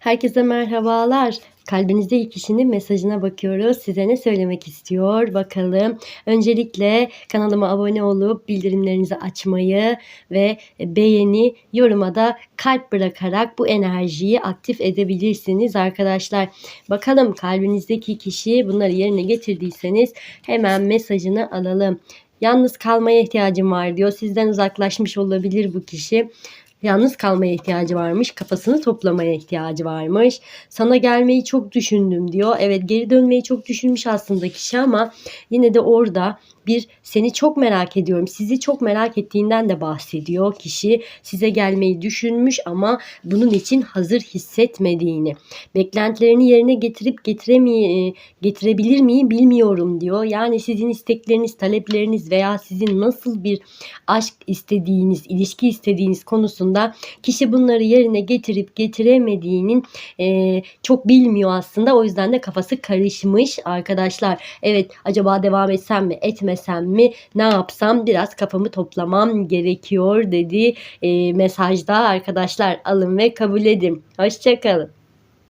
Herkese merhabalar. Kalbinizdeki kişinin mesajına bakıyoruz. Size ne söylemek istiyor bakalım. Öncelikle kanalıma abone olup bildirimlerinizi açmayı ve beğeni, yoruma da kalp bırakarak bu enerjiyi aktif edebilirsiniz arkadaşlar. Bakalım kalbinizdeki kişi bunları yerine getirdiyseniz hemen mesajını alalım. Yalnız kalmaya ihtiyacım var diyor. Sizden uzaklaşmış olabilir bu kişi. Yalnız kalmaya ihtiyacı varmış. Kafasını toplamaya ihtiyacı varmış. Sana gelmeyi çok düşündüm diyor. Evet geri dönmeyi çok düşünmüş aslında kişi ama yine de orada bir seni çok merak ediyorum. Sizi çok merak ettiğinden de bahsediyor kişi. Size gelmeyi düşünmüş ama bunun için hazır hissetmediğini. Beklentilerini yerine getirip getiremeye getirebilir miyim bilmiyorum diyor. Yani sizin istekleriniz, talepleriniz veya sizin nasıl bir aşk istediğiniz, ilişki istediğiniz konusunda kişi bunları yerine getirip getiremediğinin e, çok bilmiyor aslında. O yüzden de kafası karışmış arkadaşlar. Evet acaba devam etsem mi, etmesem mi, ne yapsam biraz kafamı toplamam gerekiyor dedi e, mesajda arkadaşlar alın ve kabul edin. Hoşçakalın.